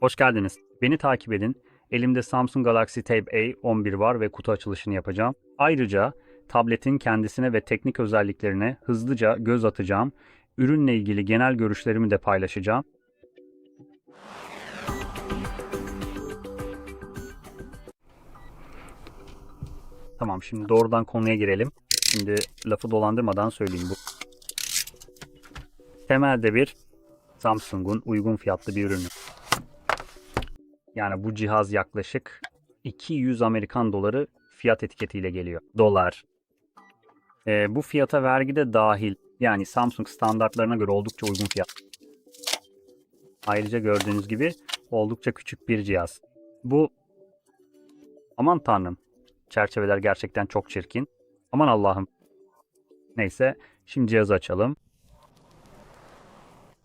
Hoş geldiniz. Beni takip edin. Elimde Samsung Galaxy Tab A11 var ve kutu açılışını yapacağım. Ayrıca tabletin kendisine ve teknik özelliklerine hızlıca göz atacağım. Ürünle ilgili genel görüşlerimi de paylaşacağım. Tamam şimdi doğrudan konuya girelim. Şimdi lafı dolandırmadan söyleyeyim bu. Temelde bir Samsung'un uygun fiyatlı bir ürünü. Yani bu cihaz yaklaşık 200 Amerikan doları fiyat etiketiyle geliyor. Dolar. Ee, bu fiyata vergi de dahil. Yani Samsung standartlarına göre oldukça uygun fiyat. Ayrıca gördüğünüz gibi oldukça küçük bir cihaz. Bu aman tanrım çerçeveler gerçekten çok çirkin. Aman Allah'ım. Neyse şimdi cihazı açalım.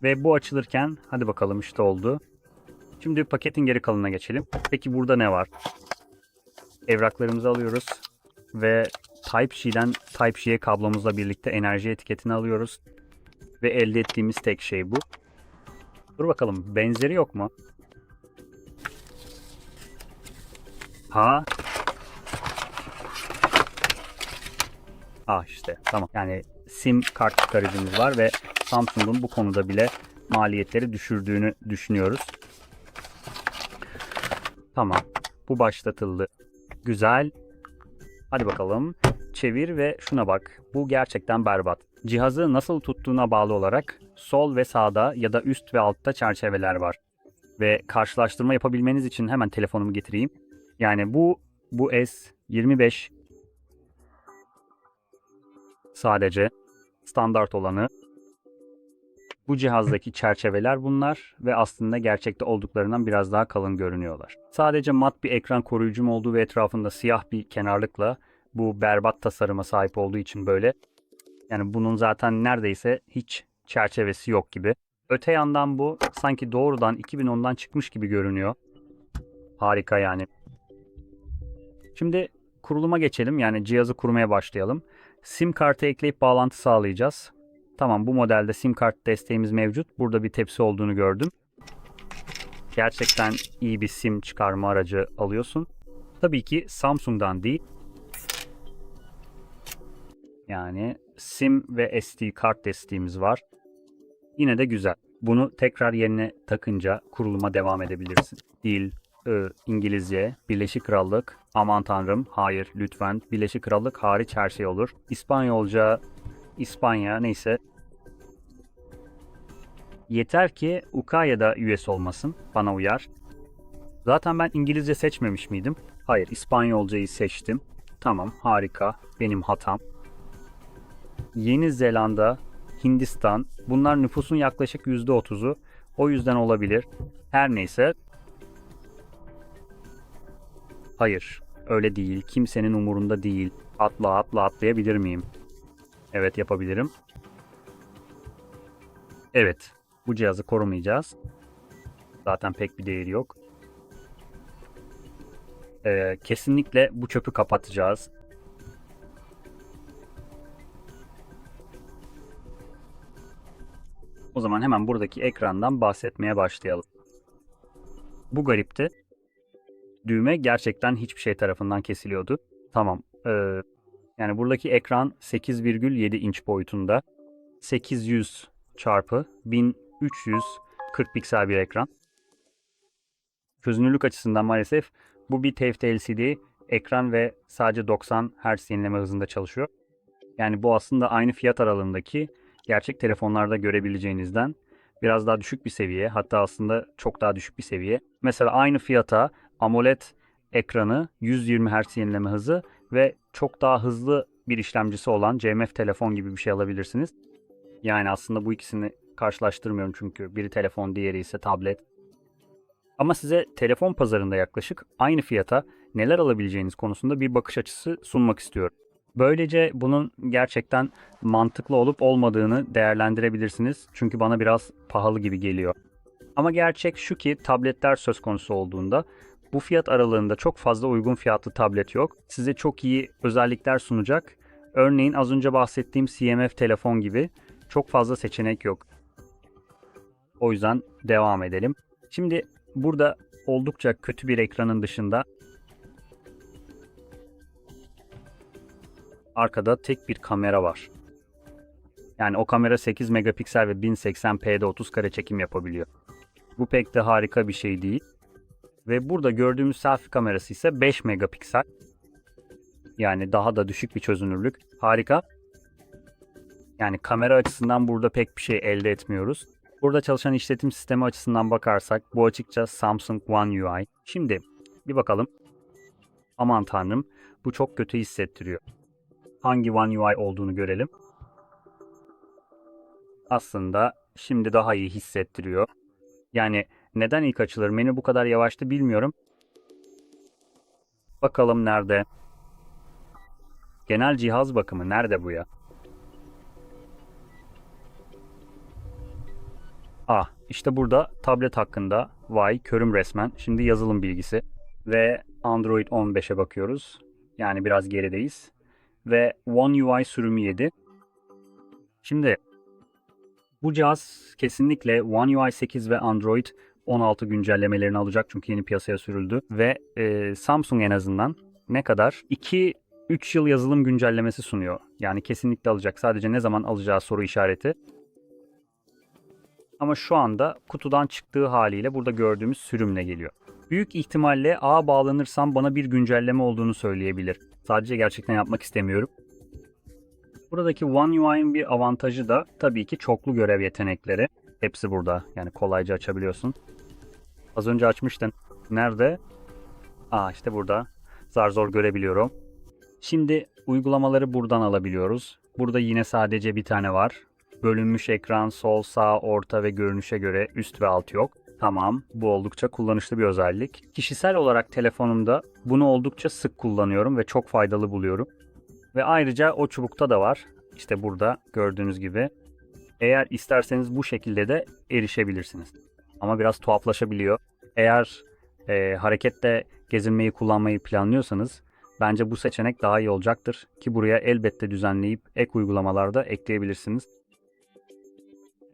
Ve bu açılırken hadi bakalım işte oldu. Şimdi paketin geri kalanına geçelim. Peki burada ne var? Evraklarımızı alıyoruz ve Type-C'den Type-C'ye kablomuzla birlikte enerji etiketini alıyoruz. Ve elde ettiğimiz tek şey bu. Dur bakalım benzeri yok mu? Ha? Ah işte tamam. Yani SIM kart çıkarıcımız var ve Samsung'un bu konuda bile maliyetleri düşürdüğünü düşünüyoruz. Tamam. Bu başlatıldı. Güzel. Hadi bakalım. Çevir ve şuna bak. Bu gerçekten berbat. Cihazı nasıl tuttuğuna bağlı olarak sol ve sağda ya da üst ve altta çerçeveler var. Ve karşılaştırma yapabilmeniz için hemen telefonumu getireyim. Yani bu bu S25 sadece standart olanı. Bu cihazdaki çerçeveler bunlar ve aslında gerçekte olduklarından biraz daha kalın görünüyorlar. Sadece mat bir ekran koruyucum olduğu ve etrafında siyah bir kenarlıkla bu berbat tasarıma sahip olduğu için böyle. Yani bunun zaten neredeyse hiç çerçevesi yok gibi. Öte yandan bu sanki doğrudan 2010'dan çıkmış gibi görünüyor. Harika yani. Şimdi kuruluma geçelim. Yani cihazı kurmaya başlayalım. SIM kartı ekleyip bağlantı sağlayacağız. Tamam bu modelde SIM kart desteğimiz mevcut. Burada bir tepsi olduğunu gördüm. Gerçekten iyi bir SIM çıkarma aracı alıyorsun. Tabii ki Samsung'dan değil. Yani SIM ve SD kart desteğimiz var. Yine de güzel. Bunu tekrar yerine takınca kuruluma devam edebilirsin. Dil, Ö, İngilizce, Birleşik Krallık, aman tanrım, hayır lütfen, Birleşik Krallık hariç her şey olur. İspanyolca, İspanya neyse. Yeter ki UK ya da US olmasın, bana uyar. Zaten ben İngilizce seçmemiş miydim? Hayır, İspanyolcayı seçtim. Tamam, harika, benim hatam. Yeni Zelanda, Hindistan, bunlar nüfusun yaklaşık %30'u. O yüzden olabilir. Her neyse, Hayır, öyle değil. Kimsenin umurunda değil. Atla atla atlayabilir miyim? Evet yapabilirim. Evet, bu cihazı korumayacağız. Zaten pek bir değeri yok. Ee, kesinlikle bu çöpü kapatacağız. O zaman hemen buradaki ekrandan bahsetmeye başlayalım. Bu garipti düğme gerçekten hiçbir şey tarafından kesiliyordu. Tamam. Ee, yani buradaki ekran 8,7 inç boyutunda. 800 çarpı 1340 piksel bir ekran. Çözünürlük açısından maalesef bu bir TFT LCD ekran ve sadece 90 Hz yenileme hızında çalışıyor. Yani bu aslında aynı fiyat aralığındaki gerçek telefonlarda görebileceğinizden biraz daha düşük bir seviye. Hatta aslında çok daha düşük bir seviye. Mesela aynı fiyata AMOLED ekranı, 120 Hz yenileme hızı ve çok daha hızlı bir işlemcisi olan CMF telefon gibi bir şey alabilirsiniz. Yani aslında bu ikisini karşılaştırmıyorum çünkü biri telefon diğeri ise tablet. Ama size telefon pazarında yaklaşık aynı fiyata neler alabileceğiniz konusunda bir bakış açısı sunmak istiyorum. Böylece bunun gerçekten mantıklı olup olmadığını değerlendirebilirsiniz. Çünkü bana biraz pahalı gibi geliyor. Ama gerçek şu ki tabletler söz konusu olduğunda bu fiyat aralığında çok fazla uygun fiyatlı tablet yok. Size çok iyi özellikler sunacak. Örneğin az önce bahsettiğim CMF telefon gibi çok fazla seçenek yok. O yüzden devam edelim. Şimdi burada oldukça kötü bir ekranın dışında arkada tek bir kamera var. Yani o kamera 8 megapiksel ve 1080p'de 30 kare çekim yapabiliyor. Bu pek de harika bir şey değil. Ve burada gördüğümüz selfie kamerası ise 5 megapiksel. Yani daha da düşük bir çözünürlük. Harika. Yani kamera açısından burada pek bir şey elde etmiyoruz. Burada çalışan işletim sistemi açısından bakarsak bu açıkça Samsung One UI. Şimdi bir bakalım. Aman tanrım bu çok kötü hissettiriyor. Hangi One UI olduğunu görelim. Aslında şimdi daha iyi hissettiriyor. Yani neden ilk açılır menü bu kadar yavaştı bilmiyorum. Bakalım nerede? Genel cihaz bakımı nerede bu ya? Ah işte burada tablet hakkında vay körüm resmen. Şimdi yazılım bilgisi ve Android 15'e bakıyoruz. Yani biraz gerideyiz. Ve One UI sürümü 7. Şimdi bu cihaz kesinlikle One UI 8 ve Android 16 güncellemelerini alacak çünkü yeni piyasaya sürüldü. Ve e, Samsung en azından ne kadar? 2 3 yıl yazılım güncellemesi sunuyor. Yani kesinlikle alacak. Sadece ne zaman alacağı soru işareti. Ama şu anda kutudan çıktığı haliyle burada gördüğümüz sürümle geliyor. Büyük ihtimalle ağa bağlanırsam bana bir güncelleme olduğunu söyleyebilir. Sadece gerçekten yapmak istemiyorum. Buradaki One UI'nin bir avantajı da tabii ki çoklu görev yetenekleri. Hepsi burada. Yani kolayca açabiliyorsun. Az önce açmıştın. Nerede? Aa işte burada. Zar zor görebiliyorum. Şimdi uygulamaları buradan alabiliyoruz. Burada yine sadece bir tane var. Bölünmüş ekran sol, sağ, orta ve görünüşe göre üst ve alt yok. Tamam, bu oldukça kullanışlı bir özellik. Kişisel olarak telefonumda bunu oldukça sık kullanıyorum ve çok faydalı buluyorum. Ve ayrıca o çubukta da var. İşte burada gördüğünüz gibi. Eğer isterseniz bu şekilde de erişebilirsiniz. Ama biraz tuhaflaşabiliyor. Eğer e, harekette gezinmeyi kullanmayı planlıyorsanız bence bu seçenek daha iyi olacaktır. Ki buraya elbette düzenleyip ek uygulamalarda ekleyebilirsiniz.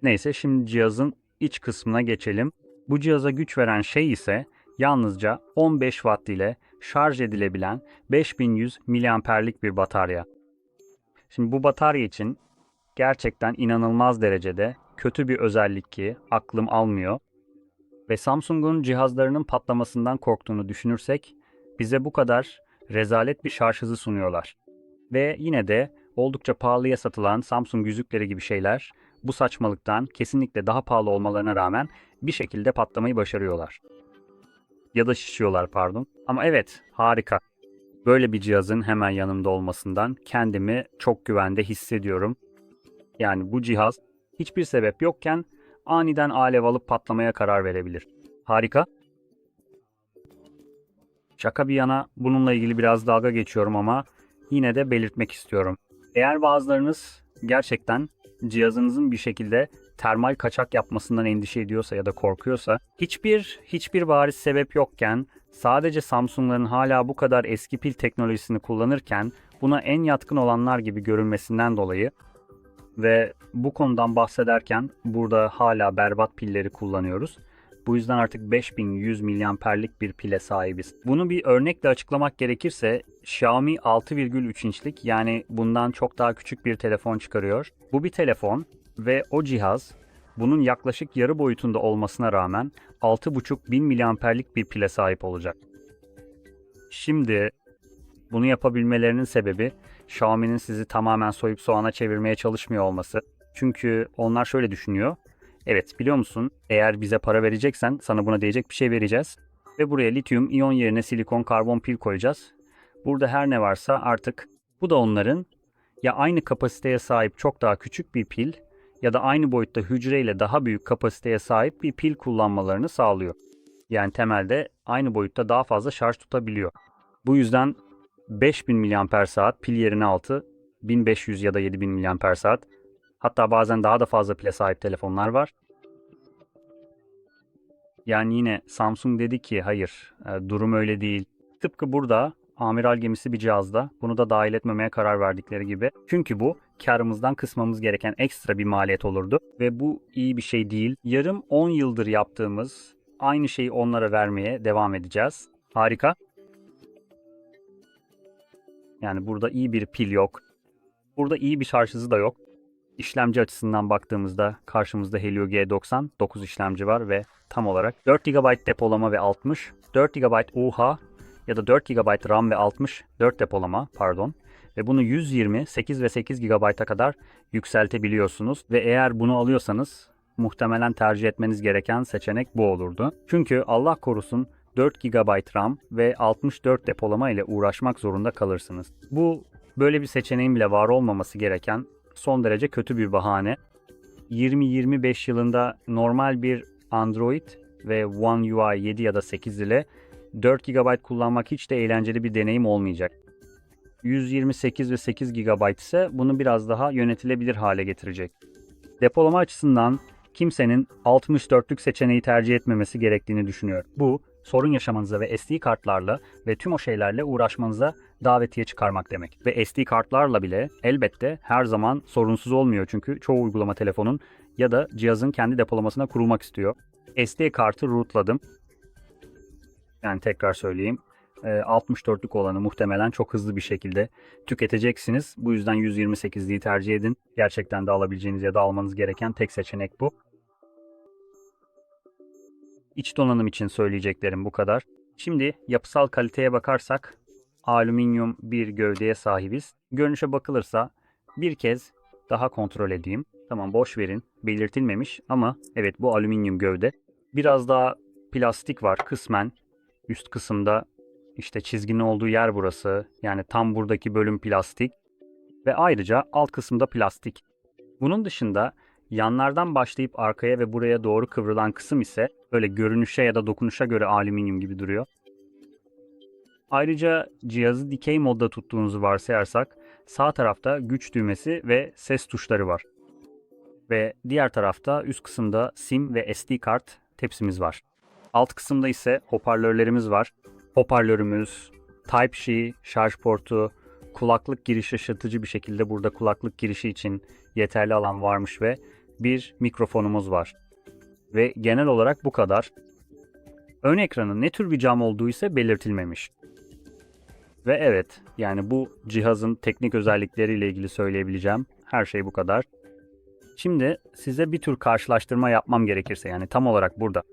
Neyse şimdi cihazın iç kısmına geçelim. Bu cihaza güç veren şey ise yalnızca 15 watt ile şarj edilebilen 5100 miliamperlik bir batarya. Şimdi bu batarya için gerçekten inanılmaz derecede kötü bir özellik ki aklım almıyor. Ve Samsung'un cihazlarının patlamasından korktuğunu düşünürsek bize bu kadar rezalet bir şarj hızı sunuyorlar. Ve yine de oldukça pahalıya satılan Samsung yüzükleri gibi şeyler bu saçmalıktan kesinlikle daha pahalı olmalarına rağmen bir şekilde patlamayı başarıyorlar. Ya da şişiyorlar pardon. Ama evet harika. Böyle bir cihazın hemen yanımda olmasından kendimi çok güvende hissediyorum. Yani bu cihaz hiçbir sebep yokken aniden alev alıp patlamaya karar verebilir. Harika. Şaka bir yana bununla ilgili biraz dalga geçiyorum ama yine de belirtmek istiyorum. Eğer bazılarınız gerçekten cihazınızın bir şekilde termal kaçak yapmasından endişe ediyorsa ya da korkuyorsa hiçbir hiçbir bariz sebep yokken sadece Samsung'ların hala bu kadar eski pil teknolojisini kullanırken buna en yatkın olanlar gibi görünmesinden dolayı ve bu konudan bahsederken burada hala berbat pilleri kullanıyoruz. Bu yüzden artık 5100 miliamperlik bir pile sahibiz. Bunu bir örnekle açıklamak gerekirse Xiaomi 6,3 inçlik yani bundan çok daha küçük bir telefon çıkarıyor. Bu bir telefon ve o cihaz bunun yaklaşık yarı boyutunda olmasına rağmen 6,5 bin miliamperlik bir pile sahip olacak. Şimdi bunu yapabilmelerinin sebebi Xiaomi'nin sizi tamamen soyup soğana çevirmeye çalışmıyor olması. Çünkü onlar şöyle düşünüyor. Evet biliyor musun eğer bize para vereceksen sana buna değecek bir şey vereceğiz. Ve buraya lityum iyon yerine silikon karbon pil koyacağız. Burada her ne varsa artık bu da onların ya aynı kapasiteye sahip çok daha küçük bir pil ya da aynı boyutta hücreyle daha büyük kapasiteye sahip bir pil kullanmalarını sağlıyor. Yani temelde aynı boyutta daha fazla şarj tutabiliyor. Bu yüzden 5000 mAh pil yerine 6, 1500 ya da 7000 mAh Hatta bazen daha da fazla pile sahip telefonlar var. Yani yine Samsung dedi ki hayır e, durum öyle değil. Tıpkı burada amiral gemisi bir cihazda bunu da dahil etmemeye karar verdikleri gibi. Çünkü bu karımızdan kısmamız gereken ekstra bir maliyet olurdu ve bu iyi bir şey değil. Yarım 10 yıldır yaptığımız aynı şeyi onlara vermeye devam edeceğiz. Harika. Yani burada iyi bir pil yok. Burada iyi bir şarj hızı da yok. İşlemci açısından baktığımızda karşımızda Helio G90 9 işlemci var ve tam olarak 4 GB depolama ve 60, 4 GB UH ya da 4 GB RAM ve 60, 4 depolama pardon ve bunu 120, 8 ve 8 GB'a kadar yükseltebiliyorsunuz ve eğer bunu alıyorsanız muhtemelen tercih etmeniz gereken seçenek bu olurdu. Çünkü Allah korusun 4 GB RAM ve 64 depolama ile uğraşmak zorunda kalırsınız. Bu böyle bir seçeneğin bile var olmaması gereken son derece kötü bir bahane. 20-25 yılında normal bir Android ve One UI 7 ya da 8 ile 4 GB kullanmak hiç de eğlenceli bir deneyim olmayacak. 128 ve 8 GB ise bunu biraz daha yönetilebilir hale getirecek. Depolama açısından kimsenin 64'lük seçeneği tercih etmemesi gerektiğini düşünüyorum. Bu sorun yaşamanıza ve SD kartlarla ve tüm o şeylerle uğraşmanıza davetiye çıkarmak demek. Ve SD kartlarla bile elbette her zaman sorunsuz olmuyor çünkü çoğu uygulama telefonun ya da cihazın kendi depolamasına kurulmak istiyor. SD kartı rootladım. Yani tekrar söyleyeyim. 64'lük olanı muhtemelen çok hızlı bir şekilde tüketeceksiniz. Bu yüzden 128'liği tercih edin. Gerçekten de alabileceğiniz ya da almanız gereken tek seçenek bu. İç donanım için söyleyeceklerim bu kadar. Şimdi yapısal kaliteye bakarsak alüminyum bir gövdeye sahibiz. Görünüşe bakılırsa bir kez daha kontrol edeyim. Tamam boş verin. Belirtilmemiş ama evet bu alüminyum gövde. Biraz daha plastik var kısmen. Üst kısımda işte çizginin olduğu yer burası. Yani tam buradaki bölüm plastik. Ve ayrıca alt kısımda plastik. Bunun dışında yanlardan başlayıp arkaya ve buraya doğru kıvrılan kısım ise böyle görünüşe ya da dokunuşa göre alüminyum gibi duruyor. Ayrıca cihazı dikey modda tuttuğunuzu varsayarsak sağ tarafta güç düğmesi ve ses tuşları var. Ve diğer tarafta üst kısımda SIM ve SD kart tepsimiz var. Alt kısımda ise hoparlörlerimiz var. Hoparlörümüz, Type-C, şarj portu, kulaklık girişi şaşırtıcı bir şekilde burada kulaklık girişi için yeterli alan varmış ve bir mikrofonumuz var. Ve genel olarak bu kadar. Ön ekranın ne tür bir cam olduğu ise belirtilmemiş. Ve evet, yani bu cihazın teknik özellikleriyle ilgili söyleyebileceğim her şey bu kadar. Şimdi size bir tür karşılaştırma yapmam gerekirse yani tam olarak burada.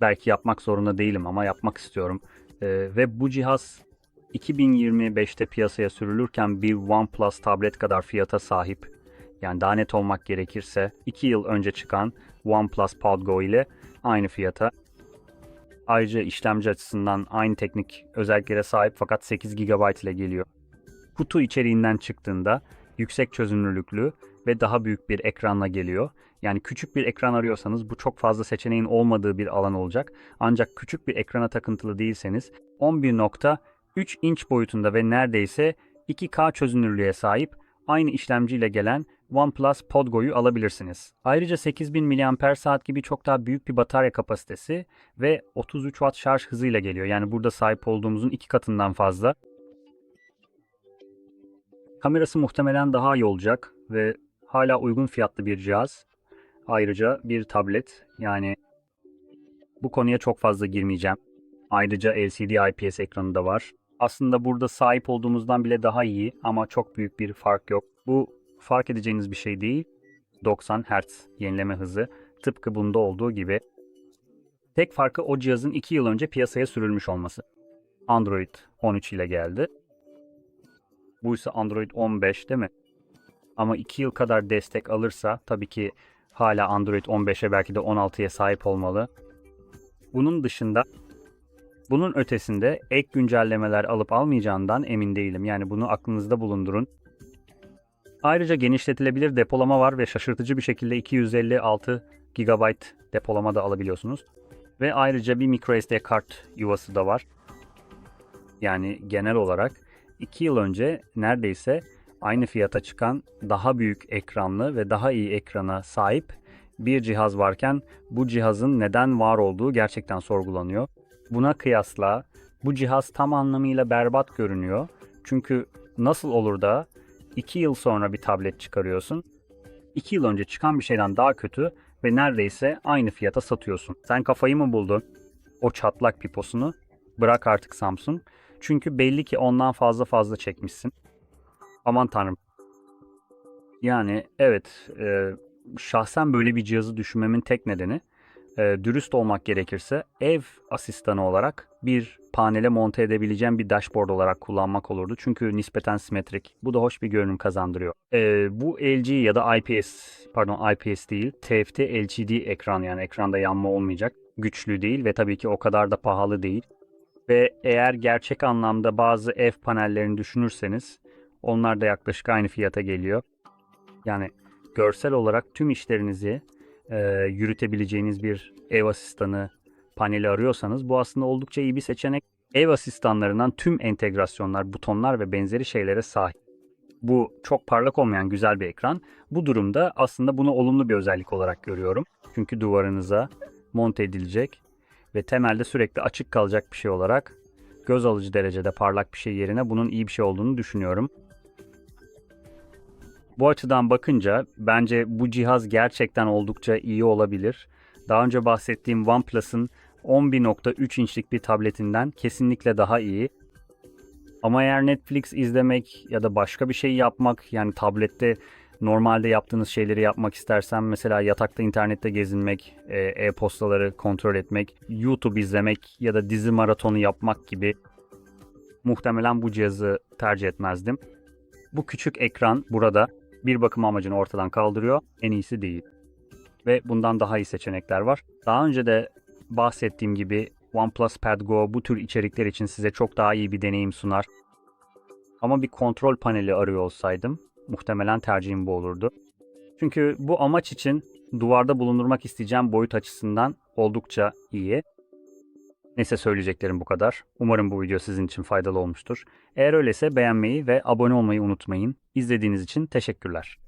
Belki yapmak zorunda değilim ama yapmak istiyorum. Ee, ve bu cihaz 2025'te piyasaya sürülürken bir OnePlus tablet kadar fiyata sahip. Yani daha net olmak gerekirse 2 yıl önce çıkan OnePlus Podgo ile aynı fiyata. Ayrıca işlemci açısından aynı teknik özelliklere sahip fakat 8 GB ile geliyor. Kutu içeriğinden çıktığında yüksek çözünürlüklü ve daha büyük bir ekranla geliyor. Yani küçük bir ekran arıyorsanız bu çok fazla seçeneğin olmadığı bir alan olacak. Ancak küçük bir ekrana takıntılı değilseniz 11.3 inç boyutunda ve neredeyse 2K çözünürlüğe sahip aynı işlemciyle gelen OnePlus Podgo'yu alabilirsiniz. Ayrıca 8000 mAh gibi çok daha büyük bir batarya kapasitesi ve 33 Watt şarj hızıyla geliyor. Yani burada sahip olduğumuzun iki katından fazla. Kamerası muhtemelen daha iyi olacak ve hala uygun fiyatlı bir cihaz. Ayrıca bir tablet yani bu konuya çok fazla girmeyeceğim. Ayrıca LCD IPS ekranı da var. Aslında burada sahip olduğumuzdan bile daha iyi ama çok büyük bir fark yok. Bu fark edeceğiniz bir şey değil. 90 Hz yenileme hızı tıpkı bunda olduğu gibi. Tek farkı o cihazın 2 yıl önce piyasaya sürülmüş olması. Android 13 ile geldi. Bu ise Android 15 değil mi? Ama 2 yıl kadar destek alırsa tabii ki hala Android 15'e belki de 16'ya sahip olmalı. Bunun dışında bunun ötesinde ek güncellemeler alıp almayacağından emin değilim. Yani bunu aklınızda bulundurun. Ayrıca genişletilebilir depolama var ve şaşırtıcı bir şekilde 256 GB depolama da alabiliyorsunuz. Ve ayrıca bir microSD kart yuvası da var. Yani genel olarak 2 yıl önce neredeyse aynı fiyata çıkan daha büyük ekranlı ve daha iyi ekrana sahip bir cihaz varken bu cihazın neden var olduğu gerçekten sorgulanıyor. Buna kıyasla bu cihaz tam anlamıyla berbat görünüyor. Çünkü nasıl olur da 2 yıl sonra bir tablet çıkarıyorsun? 2 yıl önce çıkan bir şeyden daha kötü ve neredeyse aynı fiyata satıyorsun. Sen kafayı mı buldun? O çatlak piposunu bırak artık Samsung. Çünkü belli ki ondan fazla fazla çekmişsin. Aman tanrım. Yani evet e, şahsen böyle bir cihazı düşünmemin tek nedeni e, dürüst olmak gerekirse ev asistanı olarak bir panele monte edebileceğim bir dashboard olarak kullanmak olurdu. Çünkü nispeten simetrik. Bu da hoş bir görünüm kazandırıyor. E, bu LG ya da IPS pardon IPS değil TFT LCD ekran yani ekranda yanma olmayacak. Güçlü değil ve tabii ki o kadar da pahalı değil. Ve eğer gerçek anlamda bazı ev panellerini düşünürseniz onlar da yaklaşık aynı fiyata geliyor. Yani görsel olarak tüm işlerinizi e, yürütebileceğiniz bir ev asistanı paneli arıyorsanız bu aslında oldukça iyi bir seçenek. Ev asistanlarından tüm entegrasyonlar, butonlar ve benzeri şeylere sahip. Bu çok parlak olmayan güzel bir ekran. Bu durumda aslında bunu olumlu bir özellik olarak görüyorum. Çünkü duvarınıza monte edilecek ve temelde sürekli açık kalacak bir şey olarak göz alıcı derecede parlak bir şey yerine bunun iyi bir şey olduğunu düşünüyorum. Bu açıdan bakınca bence bu cihaz gerçekten oldukça iyi olabilir. Daha önce bahsettiğim OnePlus'ın 11.3 inçlik bir tabletinden kesinlikle daha iyi. Ama eğer Netflix izlemek ya da başka bir şey yapmak yani tablette normalde yaptığınız şeyleri yapmak istersen mesela yatakta internette gezinmek, e, e-postaları kontrol etmek, YouTube izlemek ya da dizi maratonu yapmak gibi muhtemelen bu cihazı tercih etmezdim. Bu küçük ekran burada bir bakım amacını ortadan kaldırıyor. En iyisi değil. Ve bundan daha iyi seçenekler var. Daha önce de bahsettiğim gibi OnePlus Pad Go bu tür içerikler için size çok daha iyi bir deneyim sunar. Ama bir kontrol paneli arıyor olsaydım muhtemelen tercihim bu olurdu. Çünkü bu amaç için duvarda bulundurmak isteyeceğim boyut açısından oldukça iyi. Neyse söyleyeceklerim bu kadar. Umarım bu video sizin için faydalı olmuştur. Eğer öyleyse beğenmeyi ve abone olmayı unutmayın. İzlediğiniz için teşekkürler.